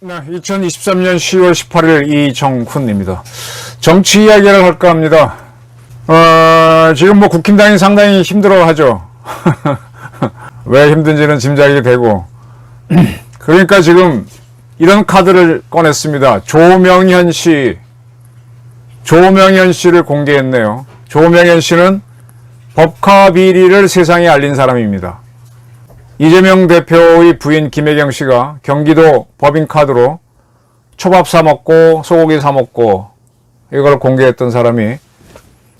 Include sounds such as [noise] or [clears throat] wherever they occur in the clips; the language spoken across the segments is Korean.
네, 2023년 10월 18일 이정훈입니다. 정치 이야기를 할까 합니다. 어, 지금 뭐 국힘당이 상당히 힘들어 하죠. [laughs] 왜 힘든지는 짐작이 되고. [clears throat] 그러니까 지금 이런 카드를 꺼냈습니다. 조명현 씨. 조명현 씨를 공개했네요. 조명현 씨는 법카 비리를 세상에 알린 사람입니다. 이재명 대표의 부인 김혜경 씨가 경기도 법인카드로 초밥 사 먹고 소고기 사 먹고 이걸 공개했던 사람이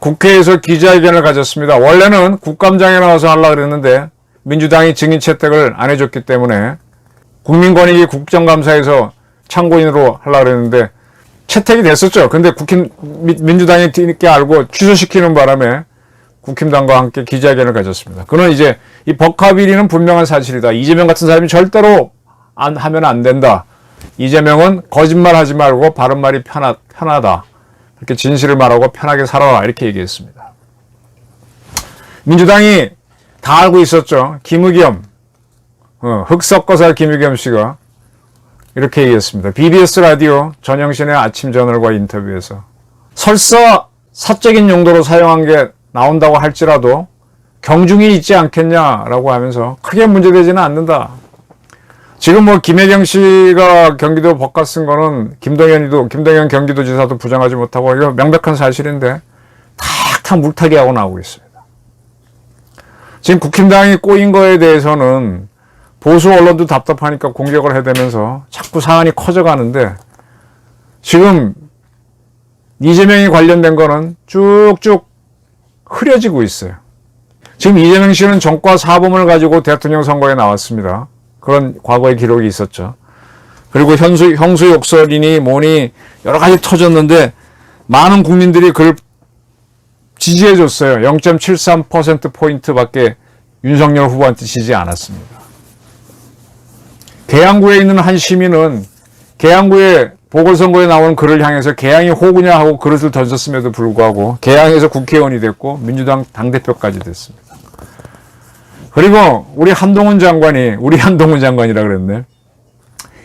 국회에서 기자회견을 가졌습니다. 원래는 국감장에 나와서 하려고 그랬는데 민주당이 증인 채택을 안 해줬기 때문에 국민권익위 국정감사에서 참고인으로 하려고 그랬는데 채택이 됐었죠. 근데 국힘, 미- 민주당이 뒤늦게 알고 취소시키는 바람에 국힘당과 함께 기자회견을 가졌습니다. 그는 이제 이 법카 비리는 분명한 사실이다. 이재명 같은 사람이 절대로 안 하면 안 된다. 이재명은 거짓말 하지 말고 바른 말이 편하, 편하다. 이렇게 진실을 말하고 편하게 살아라. 이렇게 얘기했습니다. 민주당이 다 알고 있었죠. 김의겸, 어, 흑석거사 김의겸 씨가 이렇게 얘기했습니다. BBS 라디오 전영신의 아침 저널과 인터뷰에서 설사 사적인 용도로 사용한 게 나온다고 할지라도 경중이 있지 않겠냐라고 하면서 크게 문제되지는 않는다. 지금 뭐 김혜경 씨가 경기도 법과 쓴 거는 김동연이도 김동연 경기도지사도 부정하지 못하고 이거 명백한 사실인데 탁탁 물타기 하고 나오고 있습니다. 지금 국힘당이 꼬인 거에 대해서는 보수 언론도 답답하니까 공격을 해대면서 자꾸 사안이 커져가는데 지금 이재명이 관련된 거는 쭉쭉 흐려지고 있어요. 지금 이재명 씨는 정과 사범을 가지고 대통령 선거에 나왔습니다. 그런 과거의 기록이 있었죠. 그리고 현수, 형수 욕설이니 뭐니 여러 가지 터졌는데 많은 국민들이 그를 지지해 줬어요. 0.73%포인트밖에 윤석열 후보한테 지지 않았습니다. 계양구에 있는 한 시민은 계양구에 보궐선거에 나오는 그를 향해서 계양이 호구냐 하고 그릇을 던졌음에도 불구하고 계양에서 국회의원이 됐고 민주당 당대표까지 됐습니다. 그리고 우리 한동훈 장관이 우리 한동훈 장관이라 그랬네.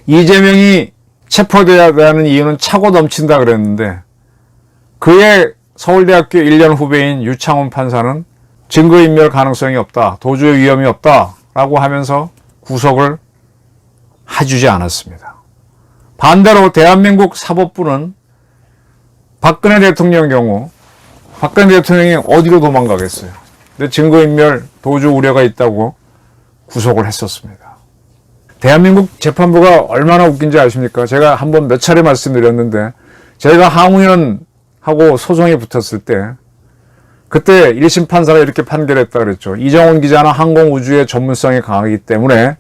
이재명이 체포돼야 하는 이유는 차고 넘친다 그랬는데 그의 서울대학교 1년 후배인 유창훈 판사는 증거인멸 가능성이 없다. 도주의 위험이 없다 라고 하면서 구속을 해주지 않았습니다. 반대로 대한민국 사법부는 박근혜 대통령 경우 박근혜 대통령이 어디로 도망가겠어요. 근데 증거인멸 도주 우려가 있다고 구속을 했었습니다. 대한민국 재판부가 얼마나 웃긴지 아십니까? 제가 한번 몇 차례 말씀드렸는데 제가 항우연하고 소송이 붙었을 때 그때 1심 판사가 이렇게 판결했다 그랬죠. 이정훈 기자는 항공우주의 전문성이 강하기 때문에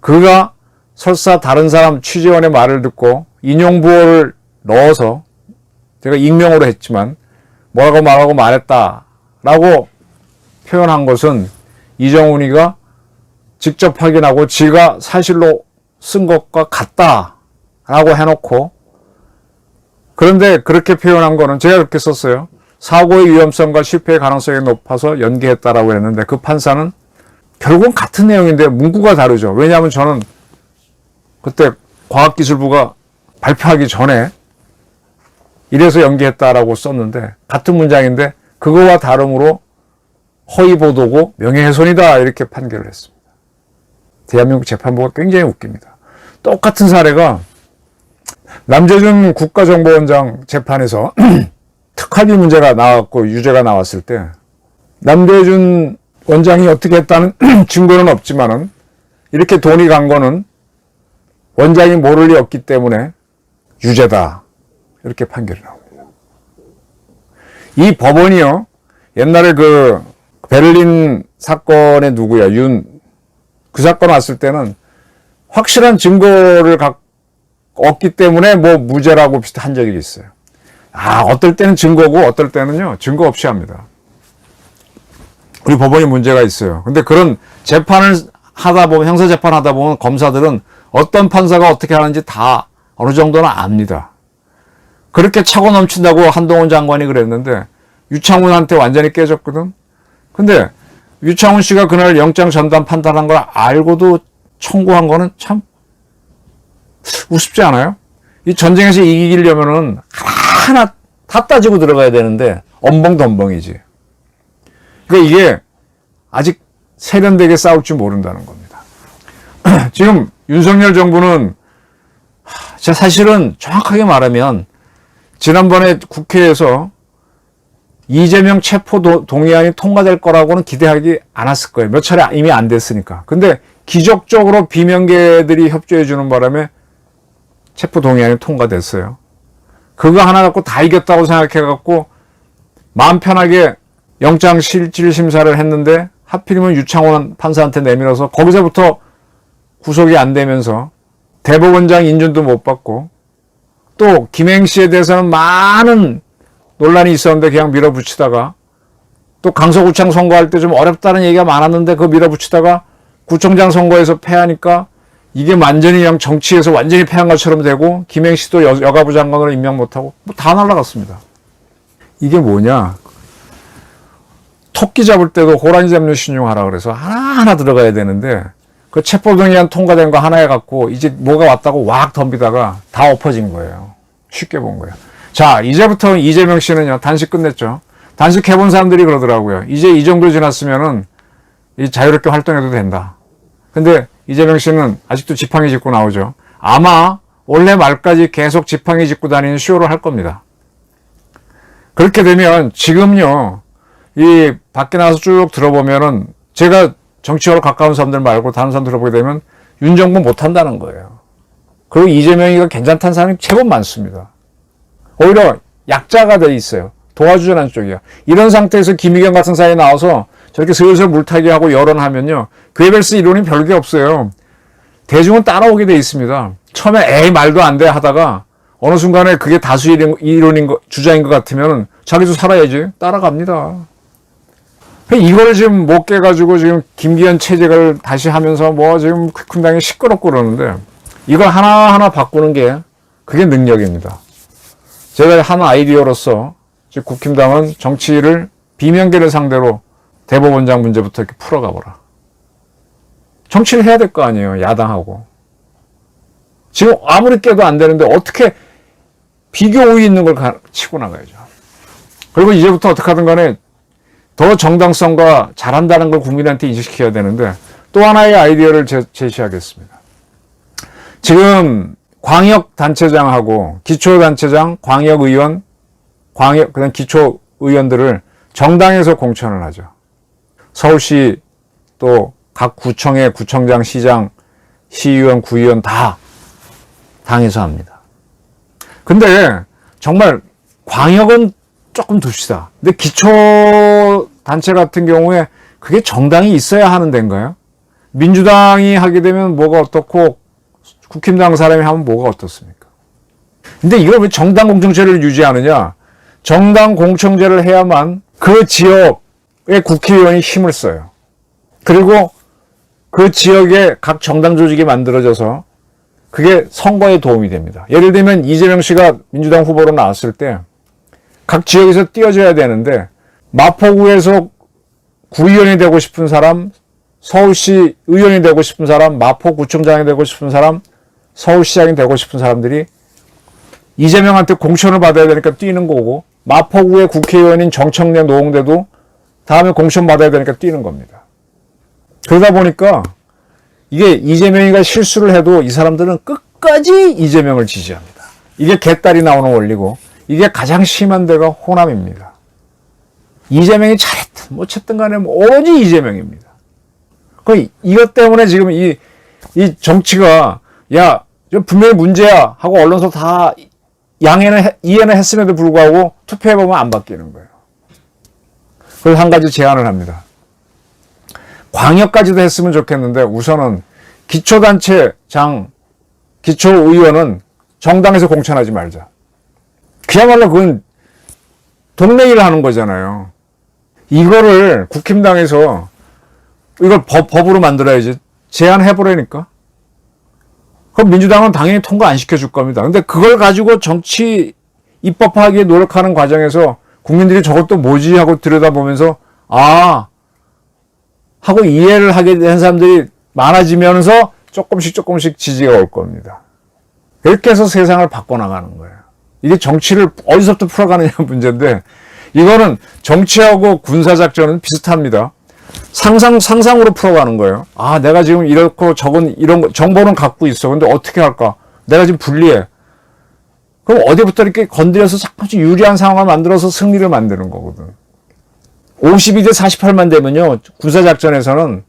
그가 설사 다른 사람 취재원의 말을 듣고 인용부호를 넣어서 제가 익명으로 했지만 뭐라고 말하고 말했다라고 표현한 것은 이정훈이가 직접 확인하고 지가 사실로 쓴 것과 같다라고 해놓고 그런데 그렇게 표현한 거는 제가 그렇게 썼어요. 사고의 위험성과 실패의 가능성이 높아서 연기했다라고 했는데 그 판사는 결국은 같은 내용인데 문구가 다르죠. 왜냐하면 저는 그때 과학기술부가 발표하기 전에 이래서 연기했다라고 썼는데 같은 문장인데 그거와 다름으로 허위 보도고 명예훼손이다 이렇게 판결을 했습니다. 대한민국 재판부가 굉장히 웃깁니다. 똑같은 사례가 남재준 국가정보원장 재판에서 [clears throat] 특활비 문제가 나왔고 유죄가 나왔을 때 남재준 원장이 어떻게 했다는 [clears throat] 증거는 없지만은 이렇게 돈이 간 거는 원장이 모를 리 없기 때문에 유죄다. 이렇게 판결이 나옵니다. 이 법원이요. 옛날에 그 베를린 사건의 누구야? 윤. 그 사건 왔을 때는 확실한 증거를 갖, 없기 때문에 뭐 무죄라고 비슷한 적이 있어요. 아, 어떨 때는 증거고 어떨 때는요. 증거 없이 합니다. 우리 법원이 문제가 있어요. 근데 그런 재판을 하다 보면, 형사재판 하다 보면 검사들은 어떤 판사가 어떻게 하는지 다 어느 정도는 압니다. 그렇게 차고 넘친다고 한동훈 장관이 그랬는데 유창훈한테 완전히 깨졌거든. 근데 유창훈 씨가 그날 영장 전담 판단한 걸 알고도 청구한 거는 참 우습지 않아요? 이 전쟁에서 이기려면은 하나 다 따지고 들어가야 되는데 엄벙덤벙이지. 그러니까 이게 아직 세련되게 싸울 줄 모른다는 겁니다. [clears throat] 지금 윤석열 정부는 하, 제가 사실은 정확하게 말하면 지난번에 국회에서 이재명 체포 도- 동의안이 통과될 거라고는 기대하기 않았을 거예요. 몇 차례 이미 안 됐으니까. 근데 기적적으로 비명계들이 협조해 주는 바람에 체포 동의안이 통과됐어요. 그거 하나 갖고 다 이겼다고 생각해 갖고 마음 편하게 영장 실질 심사를 했는데 하필이면 유창원 판사한테 내밀어서 거기서부터 구속이 안 되면서 대법원장 인준도 못 받고 또 김행 씨에 대해서는 많은 논란이 있었는데 그냥 밀어붙이다가 또 강서구청 선거할 때 좀 어렵다는 얘기가 많았는데 그거 밀어붙이다가 구청장 선거에서 패하니까 이게 완전히 그냥 정치에서 완전히 패한 것처럼 되고 김행 씨도 여, 여가부 장관으로 임명 못하고 뭐 다 날라갔습니다. 이게 뭐냐? 토끼 잡을 때도 호랑이 잡는 신용하라 그래서 하나하나 들어가야 되는데 그 체포동의안 통과된 거 하나 해갖고 이제 뭐가 왔다고 왁 덤비다가 다 엎어진 거예요. 쉽게 본 거예요. 자, 이제부터 이재명 씨는요, 단식 끝냈죠. 단식 해본 사람들이 그러더라고요. 이제 이 정도 지났으면은 이 자유롭게 활동해도 된다. 근데 이재명 씨는 아직도 지팡이 짚고 나오죠. 아마 올해 말까지 계속 지팡이 짚고 다니는 쇼를 할 겁니다. 그렇게 되면 지금요, 이 밖에 나가서 쭉 들어보면은 제가 정치적으로 가까운 사람들 말고 다른 사람 들어보게 되면 윤 정부 못한다는 거예요. 그리고 이재명이가 괜찮다는 사람이 제법 많습니다. 오히려 약자가 돼 있어요. 도와주자는 쪽이야. 이런 상태에서 김의겸 같은 사람이 나와서 저렇게 슬슬 물타기 하고 여론하면요. 괴벨스 이론이 별게 없어요. 대중은 따라오게 돼 있습니다. 처음에 에이 말도 안 돼 하다가 어느 순간에 그게 다수 이론- 이론인 거, 주장인 것 같으면은 자기도 살아야지 따라갑니다. 이걸 지금 못 깨가지고 지금 김기현 체제를 다시 하면서 뭐 지금 퀼당이 시끄럽고 그러는데 이걸 하나하나 바꾸는 게 그게 능력입니다. 제가 한 아이디어로서 즉 국힘당은 정치를 비명계를 상대로 대법원장 문제부터 이렇게 풀어가 보라. 정치를 해야 될 거 아니에요. 야당하고. 지금 아무리 깨도 안 되는데 어떻게 비교 우위 있는 걸 가- 치고 나가야죠. 그리고 이제부터 어떻게 하든 간에 더 정당성과 잘한다는 걸 국민한테 인식시켜야 되는데 또 하나의 아이디어를 제, 제시하겠습니다. 지금 광역단체장하고 기초단체장, 광역의원, 광역, 그다음 기초의원들을 정당에서 공천을 하죠. 서울시 또 각 구청의 구청장, 시장, 시의원, 구의원 다 당에서 합니다. 근데 정말 광역은 조금 둡시다. 근데 기초 단체 같은 경우에 그게 정당이 있어야 하는 데인가요? 민주당이 하게 되면 뭐가 어떻고 국힘당 사람이 하면 뭐가 어떻습니까? 근데 이걸 왜 정당 공청제를 유지하느냐? 정당 공청제를 해야만 그 지역의 국회의원이 힘을 써요. 그리고 그 지역에 각 정당 조직이 만들어져서 그게 선거에 도움이 됩니다. 예를 들면 이재명 씨가 민주당 후보로 나왔을 때 각 지역에서 띄워줘야 되는데 마포구에서 구의원이 되고 싶은 사람, 서울시 의원이 되고 싶은 사람, 마포구청장이 되고 싶은 사람, 서울시장이 되고 싶은 사람들이 이재명한테 공천을 받아야 되니까 뛰는 거고 마포구의 국회의원인 정청래 노홍대도 다음에 공천 받아야 되니까 뛰는 겁니다. 그러다 보니까 이게 이재명이가 실수를 해도 이 사람들은 끝까지 이재명을 지지합니다. 이게 개딸이 나오는 원리고 이게 가장 심한 데가 호남입니다. 이재명이 잘했든 못했든 간에 뭐 오로지 이재명입니다. 그 이것 때문에 지금 이, 이 정치가 야, 저 분명히 문제야 하고 언론서 다 양해는 해- 이해는 했음에도 불구하고 투표해 보면 안 바뀌는 거예요. 그래서 한 가지 제안을 합니다. 광역까지도 했으면 좋겠는데 우선은 기초단체장, 기초의원은 정당에서 공천하지 말자. 그야말로 그건 일 하는 거잖아요. 이거를 국힘당에서 이걸 법, 법으로 만들어야지. 제안해보라니까. 그럼 민주당은 당연히 통과 안 시켜줄 겁니다. 근데 그걸 가지고 정치 입법하기 노력하는 과정에서 국민들이 저것도 뭐지 하고 들여다보면서 아 하고 이해를 하게 된 사람들이 많아지면서 조금씩 조금씩 지지가 올 겁니다. 이렇게 해서 세상을 바꿔나가는 거예요. 이게 정치를 어디서부터 풀어가느냐 [laughs] 문제인데 이거는 정치하고 군사작전은 비슷합니다. 상상, 상상으로 풀어가는 거예요. 아, 내가 지금 이렇고 저건 이런 거, 정보는 갖고 있어. 근데 어떻게 할까? 내가 지금 불리해. 그럼 어디부터 이렇게 건드려서 자꾸씩 유리한 상황을 만들어서 승리를 만드는 거거든. 52대 48만 되면요, 군사작전에서는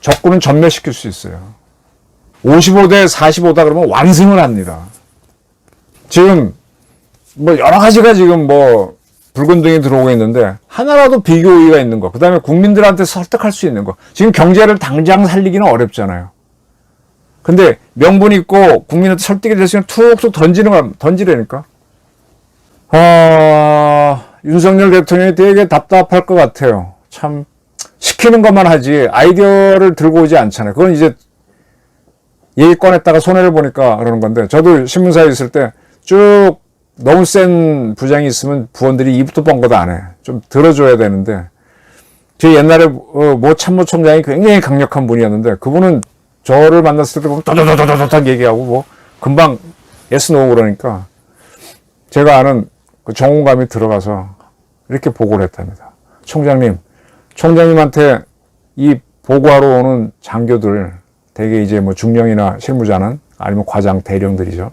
적군은 전멸시킬 수 있어요. 55대 45다 그러면 완승을 합니다. 지금, 뭐, 여러 가지가 지금 뭐, 붉은 등이 들어오고 있는데, 하나라도 비교 우위가 있는 거, 그 다음에 국민들한테 설득할 수 있는 거. 지금 경제를 당장 살리기는 어렵잖아요. 근데 명분 있고 국민한테 설득이 될 수 있는 툭툭 던지는 거, 던지라니까. 아, 윤석열 대통령이 되게 답답할 것 같아요. 참, 시키는 것만 하지, 아이디어를 들고 오지 않잖아요. 그건 이제 얘기 꺼냈다가 손해를 보니까 그러는 건데, 저도 신문사에 있을 때 쭉 너무 센 부장이 있으면 부원들이 입도 뻥긋 안 해. 좀 들어줘야 되는데, 제 옛날에 어, 모 참모총장이 굉장히 강력한 분이었는데, 그분은 저를 만났을 때 보면 도도도도도도 얘기하고 뭐 금방 예스 노 그러니까 제가 아는 그 정운감이 들어가서 이렇게 보고를 했답니다. 총장님, 총장님한테 이 보고하러 오는 장교들 대개 이제 뭐 중령이나 실무자는 아니면 과장 대령들이죠.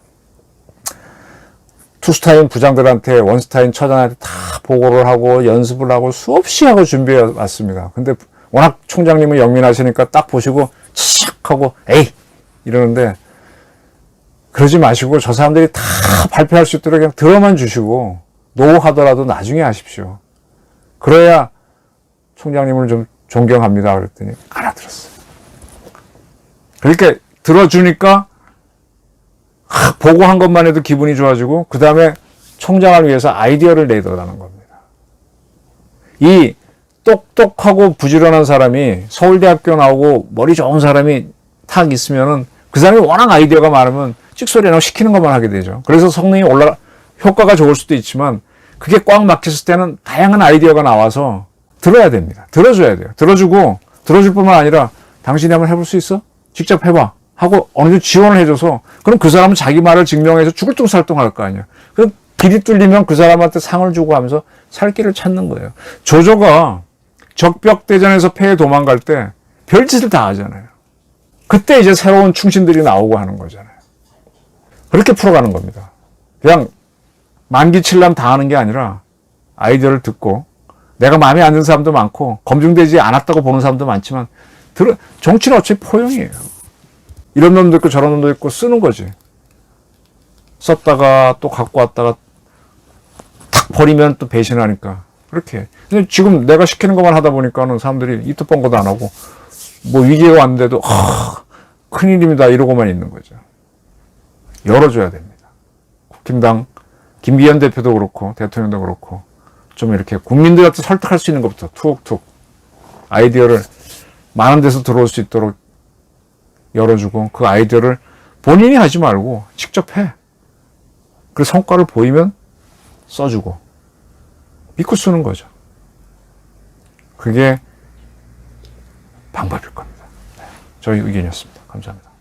투스타인 부장들한테 원스타인 처장한테 다 보고를 하고 연습을 하고 수없이 하고 준비해 왔습니다. 근데 워낙 총장님은 영민하시니까 딱 보시고 치익 하고 에이 이러는데 그러지 마시고 저 사람들이 다 발표할 수 있도록 그냥 들어만 주시고 노 하더라도 나중에 하십시오. 그래야 총장님을 좀 존경합니다. 그랬더니 알아들었어요. 그렇게 들어주니까 하, 보고한 것만 해도 기분이 좋아지고 그 다음에 총장을 위해서 아이디어를 내더라는 겁니다. 이 똑똑하고 부지런한 사람이 서울대학교 나오고 머리 좋은 사람이 탁 있으면은 그 사람이 워낙 아이디어가 많으면 찍소리 나고 시키는 것만 하게 되죠. 그래서 성능이 올라 효과가 좋을 수도 있지만 그게 꽉 막혔을 때는 다양한 아이디어가 나와서 들어야 됩니다. 들어줘야 돼요. 들어주고 들어줄 뿐만 아니라 당신이 한번 해볼 수 있어? 직접 해봐. 하고 어느 정도 지원을 해줘서 그럼 그 사람은 자기 말을 증명해서 죽을 뚱살뚱 할 거 아니야. 그럼 길이 뚫리면 그 사람한테 상을 주고 하면서 살 길을 찾는 거예요. 조조가 적벽대전에서 패해 도망갈 때 별짓을 다 하잖아요. 그때 이제 새로운 충신들이 나오고 하는 거잖아요. 그렇게 풀어가는 겁니다. 그냥 만기칠람 다 하는 게 아니라 아이디어를 듣고 내가 마음에 안 드는 사람도 많고 검증되지 않았다고 보는 사람도 많지만 정치는 어차피 포용이에요. 이런 놈도 있고 저런 놈도 있고 쓰는 거지. 썼다가 또 갖고 왔다가 탁 버리면 또 배신하니까. 그렇게. 근데 지금 내가 시키는 것만 하다 보니까는 사람들이 이트 뻥거도 안 하고 뭐 위기가 왔는데도 아, 큰일입니다 이러고만 있는 거죠. 열어줘야 됩니다. 국힘당 김기현 대표도 그렇고 대통령도 그렇고 좀 이렇게 국민들한테 설득할 수 있는 것부터 툭툭 아이디어를 많은 데서 들어올 수 있도록 열어주고 그 아이디어를 본인이 하지 말고 직접 해. 그 성과를 보이면 써주고 믿고 쓰는 거죠. 그게 방법일 겁니다. 네. 저희 의견이었습니다. 감사합니다.